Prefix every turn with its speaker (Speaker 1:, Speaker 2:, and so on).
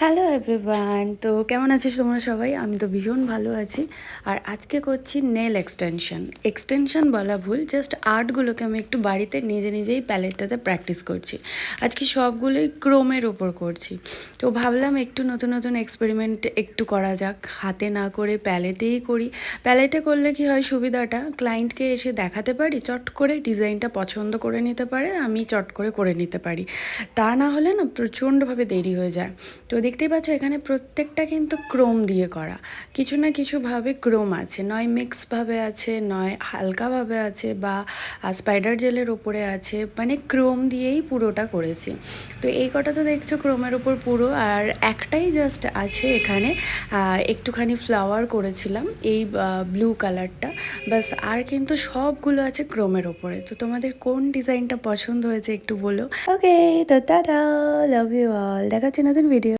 Speaker 1: Hello everyone তো কেমন আছিস তোমরা সবাই? আমি তো ভীষণ ভালো আছি। আর আজকে করছি নেল এক্সটেনশন এক্সটেনশন বলা ভুল জাস্ট আর্টগুলোকে আমি একটু বাড়িতে নিজে নিজেই প্যালেটটাতে প্র্যাকটিস করছি। আজকে সবগুলোই ক্রোমের ওপর করছি। তো ভাবলাম একটু নতুন নতুন এক্সপেরিমেন্ট একটু করা যাক। হাতে না করে প্যালেটেই করি। প্যালেটে করলে কি হয় সুবিধাটা? ক্লায়েন্টকে এসে দেখাতে পারি, চট করে ডিজাইনটা পছন্দ করে নিতে পারে, আমি চট করে করে নিতে পারি। তা না হলে না প্রচণ্ডভাবে দেরি হয়ে যায়। তো দেখতেই পাচ্ছ, এখানে প্রত্যেকটা কিন্তু ক্রোম দিয়ে করা। কিছু না কিছুভাবে ক্রোম আছে। নয় মিক্সভাবে আছে, নয় হালকাভাবে আছে বা স্পাইডার জেলের ওপরে আছে। মানে ক্রোম দিয়েই পুরোটা করেছি। তো এই কটা তো দেখছ ক্রোমের ওপর পুরো। আর একটাই জাস্ট আছে এখানে। একটুখানি ফ্লাওয়ার করেছিলাম এই ব্লু কালারটা বাস আর কিন্তু সবগুলো আছে ক্রোমের ওপরে। তো তোমাদের কোন ডিজাইনটা পছন্দ হয়েছে একটু বলো। ওকে তো টাটা লাভ ইউ অল দেখা নতুন ভিডিও